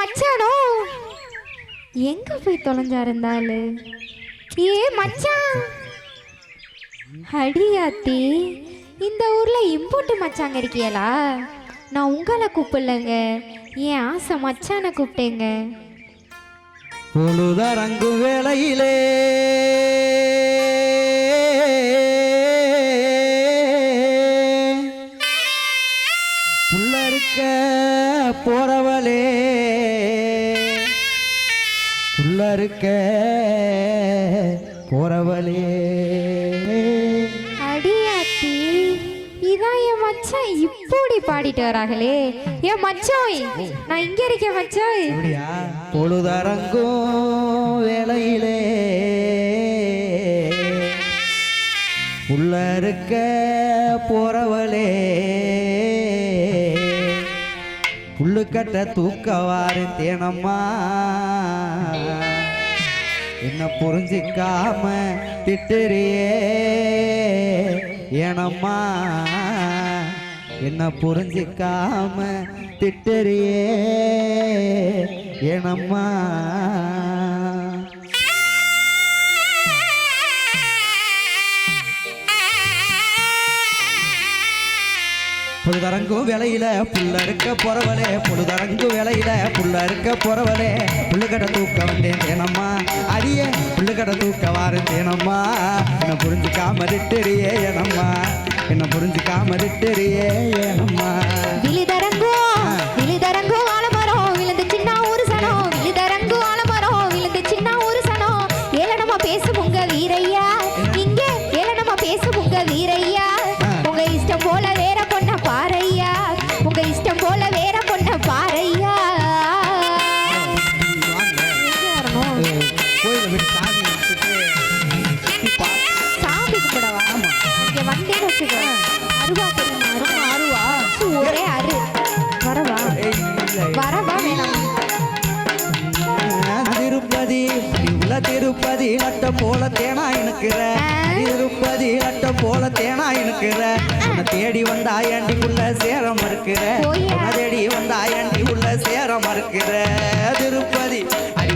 மச்சானோ? எங்க போய் தொலைஞ்சா இருந்தாலு ஏ மச்சான் அடியாத்தி இந்த ஊர்ல இம்போட்டு மச்சாங்க இருக்கியலா? நான் உங்களை கூப்பிடலங்க. என் ஆசை மச்சானை கூப்பிட்டேங்க. பொழுதரங்கு வேளையிலே. இருக்க போறவளே. அடியாத்தி இதான் என் மச்சான். இப்படி பாடிட்டு வராங்களே. என் மச்சான் நான் இங்க இருக்கேன் அப்படியா பொழுதரங்கும் வேளையிலே. உள்ள இருக்க போறவளே. புல்லுக்கட்ட தூக்கவாரு தேனம்மா. என்ன புரிஞ்சிக்காம திட்டுறியே ஏனம்மா என்ன புரிஞ்சிக்காம திட்டுறியே ஏனம்மா பொழுதரங்கும் வேலையில புள்ள இருக்க போறவளே பொழுதரங்கு வேலையில புள்ள இருக்க போறவளே. புள்ளுக்கடை தூக்க வந்தேன் தேனம்மா அரிய புள்ளுக்கடை தூக்க வாரேன் தேனம்மா. என்ன புரிஞ்சுக்காம திட்டுறியே ஏனம்மா என்ன புரிஞ்சுக்காம திட்டுறியே ஏனம்மா திருப்பதி லட்ட போல தேனா இனுக்கிற. திருப்பதி அட்ட போல தேனா இனுக்கிற. உன்னை தேடி வந்தா உள்ள சேர மறுக்கிற போயா. உன்னை தேடி வந்தா ஏண்டிக்குள்ள சேர மறுக்கிற திருப்பதி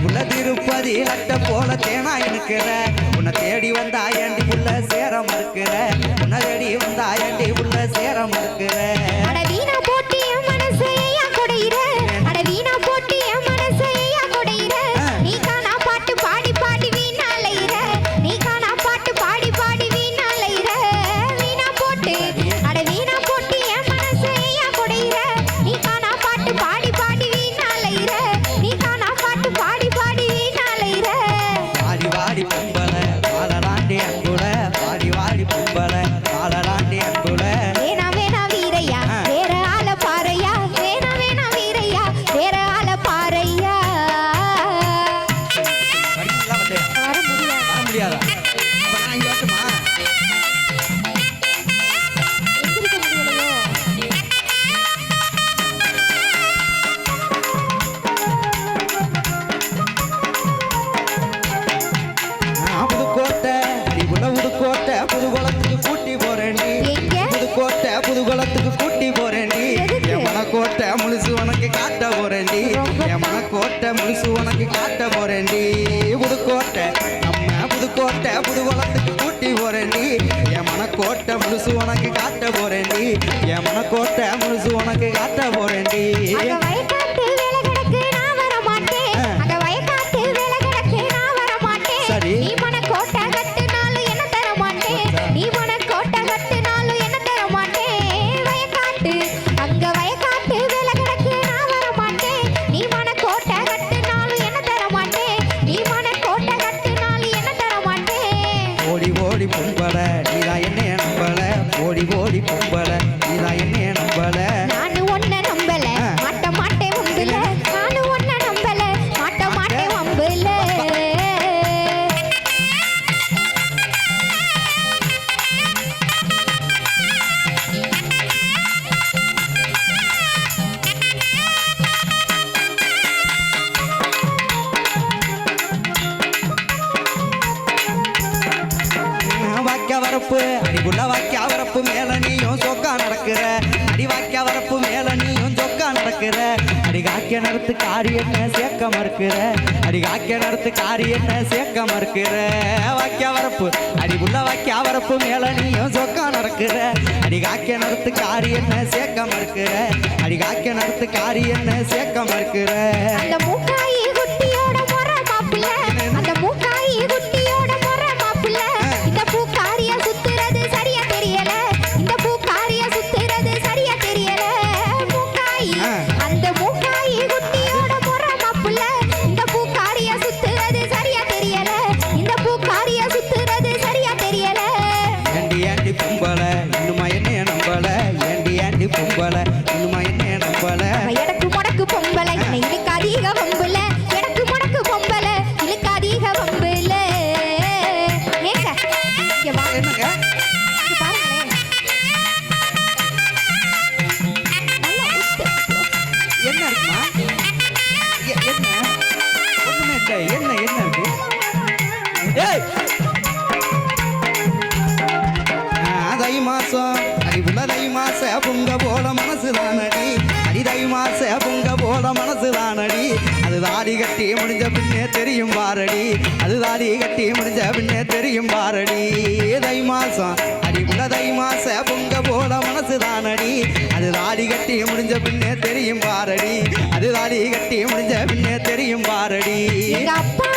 உள்ள திருப்பதி அட்ட போல தேனா இனுக்கிற. உன்னை தேடி வந்தா ஏண்டிக்குள்ள சேர மறுக்கிற உன்னை தேடி வந்தா உள்ள சேர மறுக்கிற புதுகுளத்துக்கு கூட்டி போறேன்டி? என் மனக்கோட்டை முழுசு உனக்கு காட்ட போறேன்டி. என் மனக்கோட்டை முழுசு உனக்கு காட்ட போறேன்டி. புதுக்கோட்டை நம்ம புதுக்கோட்டை புதுகுளத்துக்கு கூட்டி போறேன்டி. என் மனக்கோட்டை முழுசு உனக்கு காட்ட போறேன்டி. என் மனக்கோட்டை சேர்க்க மறுக்கிற அடி காக்க நடத்து காரியத்தை சேர்க்க மறுக்கிற வாக்கிய வரப்பு அடி உள்ள வாக்கிய வரப்பு மேல நீயும் சொக்கா நடக்கிற. அடி காக்க நடத்து காரியத்தை சேர்க்க மறுக்கிற அடி காக்க நடத்து காரியத்தை சேர்க்க மறுக்கிற அந்த தெரியும் பாரடி. அது கட்டி முடிஞ்ச பின்னே தெரியும் பாரடி. தை மாசம் அடிவுள்ள தை மாச பொங்க போல மனசு தானடி. அது தாடி கட்டி முடிஞ்ச பின்னே தெரியும் பாரடி. அது தாடி கட்டி முடிஞ்ச பின்னே தெரியும் பாரடி. அப்பா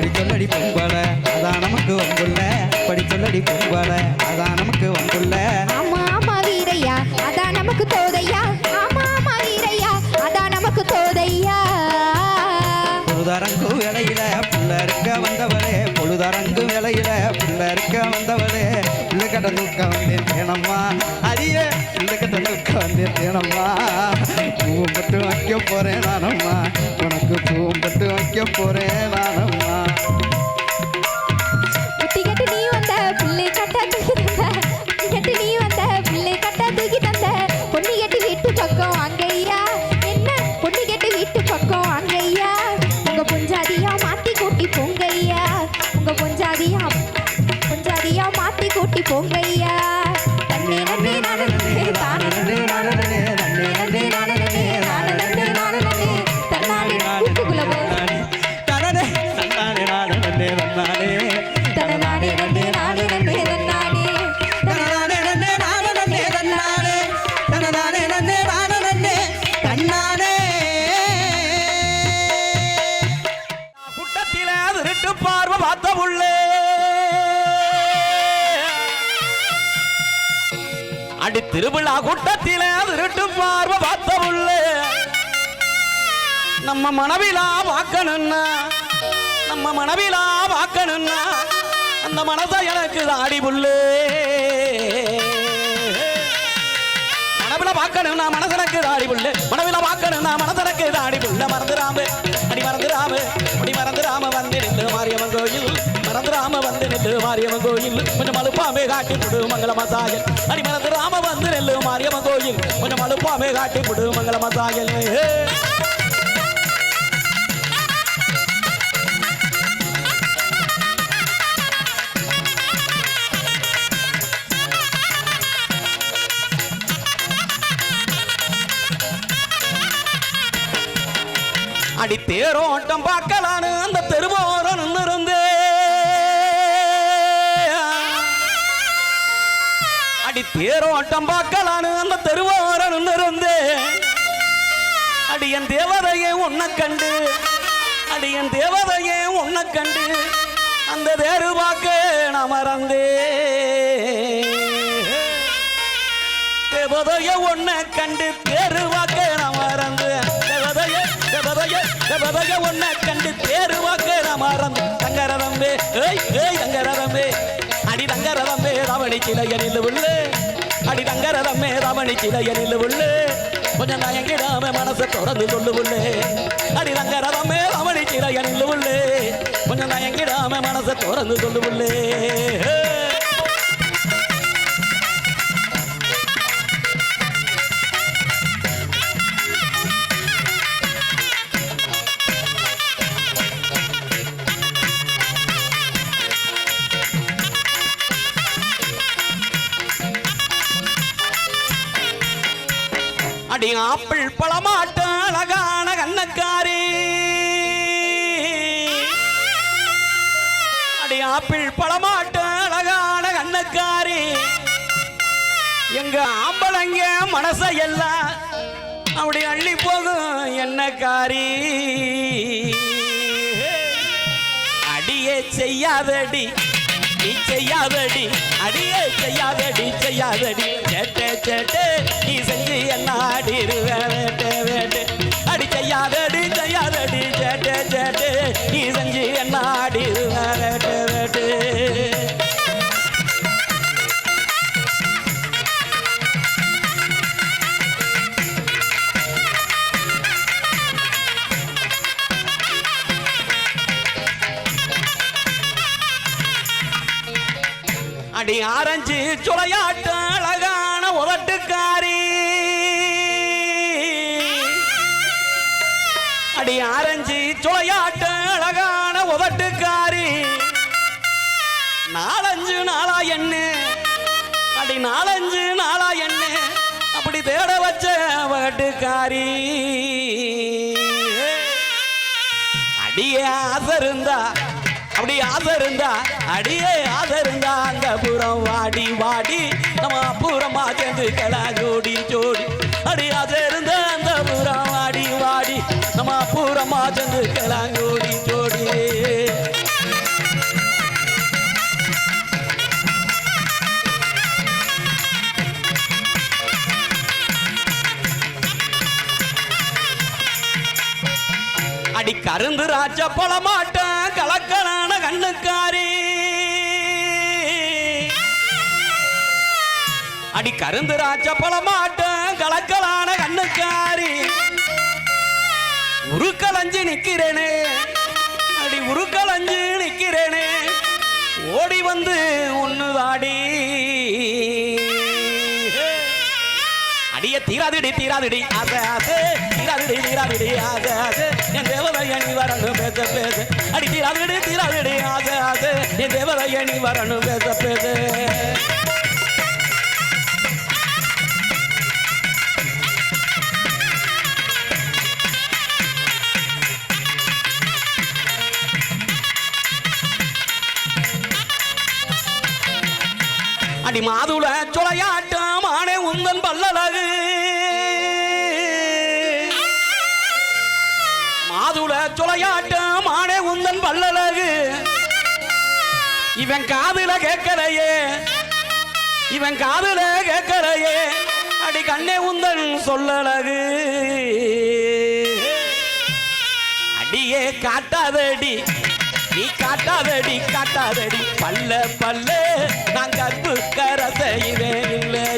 அப்படி சொல்லடி பொம்பள அதான் நமக்கு வம்புள்ள அப்படி சொல்லடி பொம்பள அதான் நமக்கு வம்புள்ள ஆமா ஆமா வீரையா. அதான் நமக்கு தோதையா. ஆமா ஆமா வீரையா. அதான் நமக்கு தோதையா. பொழுதரங்கு வேலையில புள்ள இருக்க வந்தவளே. பொழுதரங்கு வேலையில புள்ள இருக்க வந்தவளே. புள்ள கட்ட தூக்க வந்தேன் தேனம்மா அடியே புள்ள கட்ட தூக்க வந்தேன் தேனம்மா பூவும் பட்டு வைக்க போறேன் நானம்மா. உனக்கு பூவும் பட்டு வைக்க போறேன். நம்ம மனவிலா பார்க்கணும்னா நம்ம மனவிலா வாக்கணுன்னா அந்த மனசை எனக்கு ஆடி புல்லு. மனவில பார்க்கணும் நான் மனசனக்கு தாடி புல்லு. மனவில பார்க்கணும் நான் மனசனக்கு தாடி புல்ல. மறந்துடாம அடி மறந்துடாம அடி மறந்துடாம வந்து நின்று மாரியம்மன் கோயில். மறந்துடாம வந்து நின்று மாரியம்மன் கோயில். கொஞ்சம் மலுப்பாமே காட்டி கொடு மங்கள மசாயல் அடி மறந்துடாம வந்து நெல்லு மாரியம்மன் கோயில். கொஞ்சம் மலுப்பாமே காட்டி கொடு மங்கள மசாயல் அடி தேரோட்டம் பார்க்கலான்னு அந்த தெருவோரம் நின்றிருந்தே அடி தேரோட்டம் பார்க்கலான்னு அந்த தெருவோரம் நின்று அடி என் தேவதையை உன்னை கண்டு அடி என் தேவதையை உன்னை கண்டு அந்த தேரு பார்க்க நான் மறந்தே. தேவதைய ஒன்ன கண்டு தேருவாக்க நான் தேவதைய தேவதைய ஒன்ன கண்டு தேருவாக்க நான் மறந்து தங்கரதம்பே ஏய் ஏய் தங்கரதம்பே. அடி தங்கரதம்பே ரமணி சிலையனில் உள்ளே. அடி தங்கரதம்பே ரமணி சிலையனில் உள்ளே. கொஞ்சம் தயங்கிடாம மனசை தொடர்ந்து சொல்லு உள்ளே. அடி தங்கரதம்பே ரமணி சிலையனில் உள்ளே. கொஞ்சம் தயங்கிடாம மனசை தொடர்ந்து சொல்லு உள்ளே. அடி ஆப்பிள் பழமாட்ட அழகான கண்ணக்காரி. அடி ஆப்பிள் பழமாட்ட அழகான கண்ணக்காரி. எங்க ஆம்பளைங்க மனசையெல்லாம் அப்படி அள்ளி போகும் என்னக்காரி அடியே செய்யாதடி. நீ செய்யாதடி அடியே செய்யாதடி செய்யாதடி சேட்டே சேட்டே நீ செஞ்சு என்ன ஆடிடுவ வேட்டே வேட்டே. அடி செய்யாதடி செய்யாதடி சேட்டே சேட்டே நீ செஞ்சு என்ன அடி ஆரஞ்சு சுளையாட்ட அழகான உதட்டுக்காரி அடி ஆரஞ்சு சுளையாட்ட அழகான உதட்டுக்காரி நாலஞ்சு நாளா என்ன அடி நாலஞ்சு நாளா என்ன அப்படி தேட வச்ச வட்டுக்காரி அடியே ஆசை இருந்தா அப்படி ஆசை இருந்தா அடியே ஆசை இருந்தா அந்த புறம் வாடி வாடி நம்ம அப்புறமா சேர்ந்து கலா ஜோடி ஜோடி. அடி ஆசை இருந்தா அடி கருந்து ராஜ பழமாட்டான் கலக்கலான கண்ணுக்காரி. அடி கருந்து ராஜ பழமாட்டான் கலக்கலான கண்ணுக்காரி. உருக்கலஞ்சு நிக்கிறேனே. அடி உருக்கலஞ்சு நிக்கிறேனே. ஓடி வந்து ஒன்னு தாடி தீராதிடி தீராதிடி. ஆசை ஆசை. தீராதிடி தீராதிடி ஆசை ஆசை. என் தேவதைய நீ வரணும் பேச பேச. அடி தீராதிடி தீராதிடி ஆசை ஆசை. என் தேவதைய நீ வரணும் பேச பேச. அடி மாதுள சுளையாட்டு மாதுள ஆனே உந்தன் பல்லழகு இவன் காதுல கேட்கலையே. இவன் காதுல கேட்கலையே. அடி கண்ணே உந்தன் சொல்லழகு அடியே காட்டாதடி நீ காட்டாதடி காட்டாதடி. பல்ல பல்ல நான் கற்பு கரசையிலே இல்லை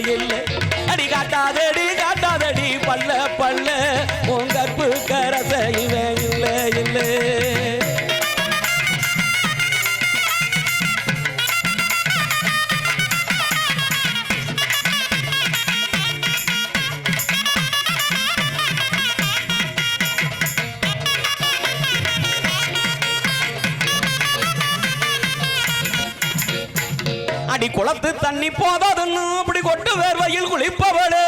பத்து தண்ணி போதாதுன்னு அப்படி கொட்டு வேர்வையில் குளிப்பவளே.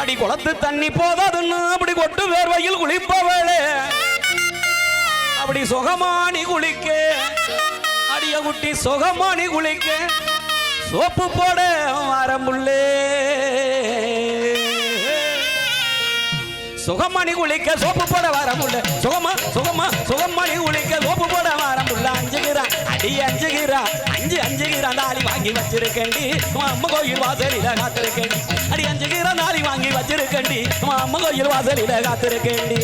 அடி குளத்து தண்ணி போதாதுன்னு அப்படி கொட்டு வேர்வையில் குளிப்பவளே. அப்படி சுகமானி குளிக்க அடிய குட்டி சுகமானி குளிக்க சோப்பு போட வரமுள்ளே. சுகமணி குளிக்க சோப்பு போட வர சுகமா சுகமா சுகமணி குளிக்க அஞ்சுகிறா அடி அஞ்சுகிறா அஞ்சு அஞ்சுகிறா நாளி வாங்கி வச்சிருக்கேன்டி உன் அம்மா கோயில் வாசலில காத்திருக்கேன்டி அடி அஞ்சுகிறா நாளி வாங்கி வச்சிருக்கேன்டி உன் அம்மா கோயில் வாசலில காத்திருக்கேன்டி